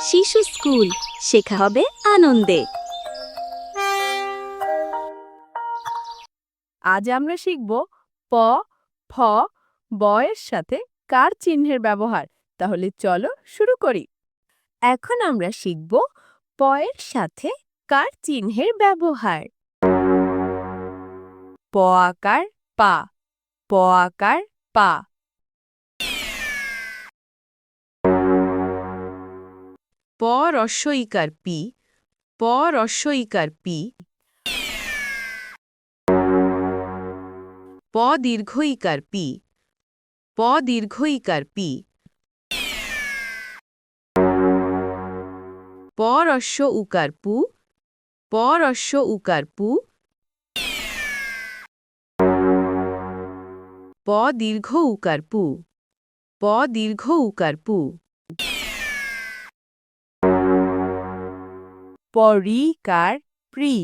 শিশু স্কুল। শেখা হবে আনন্দে। আজ আমরা শিখব প, ফ বয়ের সাথে কার চিহ্নের ব্যবহার। তাহলে চলো শুরু করি। এখন আমরা শিখব পয়ের সাথে কার চিহ্নের ব্যবহার। প আকার পা। প আকার পা। প রস্য ইকার পি প রস্য পি, প দীর্ঘ ইকার পি, প দীর্ঘ ইকার পি প রস্য উকার পু প উকার পু, প দীর্ঘ উকার পু, প দীর্ঘ উকার পু। পরিকার প্রি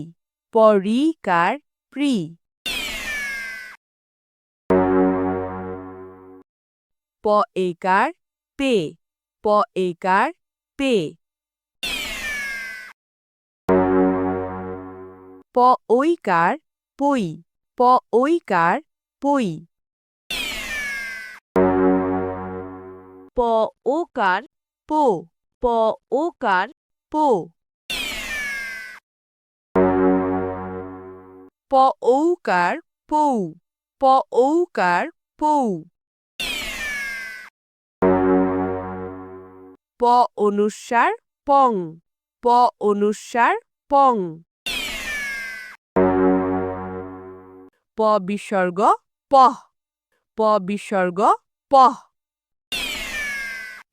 পরিকার প্রি। প একার পে প একার পে। প ঐকার পই প ঐকার পই। প ওকার পো প ওকার পো। প ঔকার পৌ প ঔকার পৌ। প অনুসার পং প অনুসার পং। প বিসর্গ পহ প বিসর্গ পহ।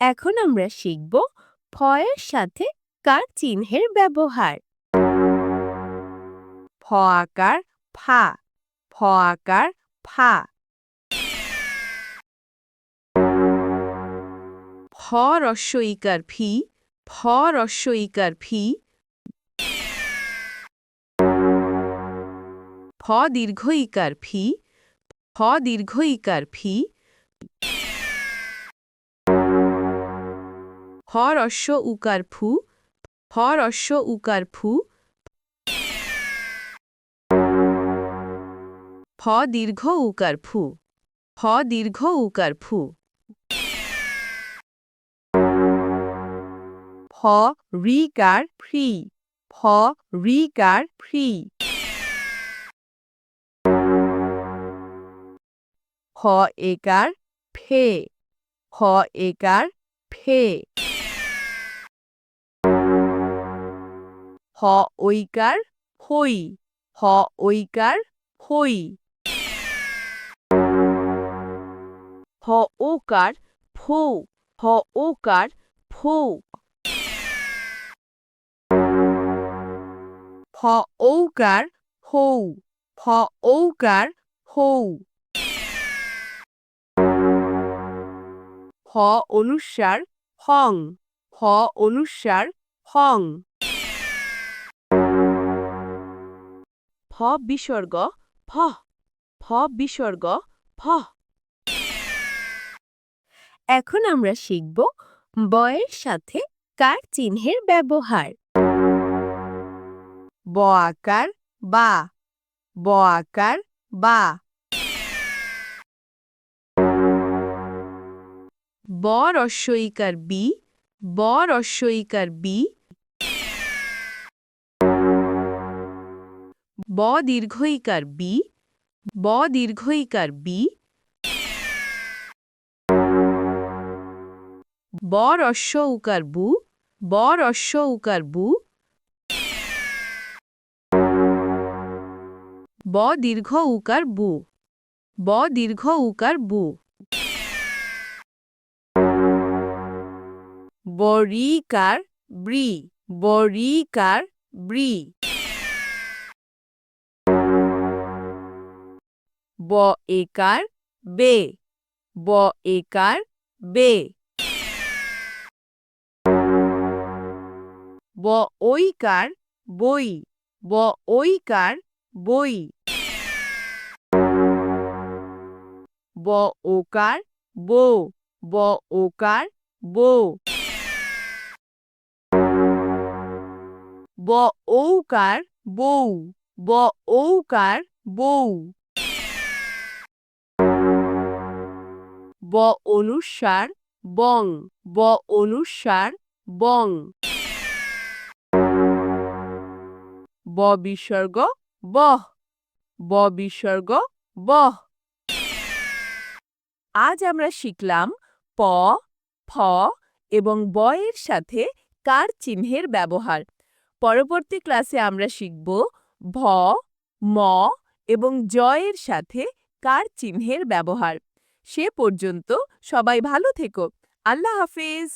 এখন আমরা শিখব ফয়ের সাথে কার চিহ্নের ব্যবহার। ফ আকার ফা, ফ আকার, ফা। ফ রস্য ইকার ফি, ফ রস্য ইকার ফি। ফ দীর্ঘ ইকার ফি, ফ দীর্ঘ ইকার ফি। হ রস্য উকার ফু হ রস্য উকার ফু। ফ দীর্ঘ উকার ফু ফ দীর্ঘ উকার ফু ফ রিকার ফ্রি। ফ রিকার ফ্রি। হ একার ফে। হ একার ফে। হ ঐকার হই। হ ঐকার হই। হ ওকার ফৌ হ ওকার ফৌ। ফ ঔকার হৌ। ফ ঔকার হৌ। হ অনুস্বার হং। হ অনুস্বার হং। ফ বিসর্গ ফ। ফ বিসর্গ ফ। এখন আমরা শিখব বয়ের সাথে কার চিহ্নের ব্যবহার। ব আকার বা, ব আকার বা। ব রস্যইকার বি, ব রস্যইকার বি। ব দীর্ঘইকার বি, ব দীর্ঘইকার বি। ব রস্য উকার বু ব অশ্ব উকার বু। ব দীর্ঘ উকার বু, ব দীর্ঘ উকার বু। বরিকার ব্রি বরিকার ব্রি। ব একার বে, ব একার বে। ব ঐকার বই, ব ঐকার বই। ব ওকার বো ব ওকার বো ব ঔকার বউ, ব ঔকার বউ। ব অনুস্বার বং, ব অনুস্বার বং। ব বিসর্গ বহ ব বিসর্গ বহ আজ আমরা শিখলাম প, ফ এবং ব এর সাথে কার চিহ্নের ব্যবহার। পরবর্তী ক্লাসে আমরা শিখব ভ, ম এবং জয়ের সাথে কার চিহ্নের ব্যবহার। সে পর্যন্ত সবাই ভালো থেকো। আল্লাহ হাফিজ।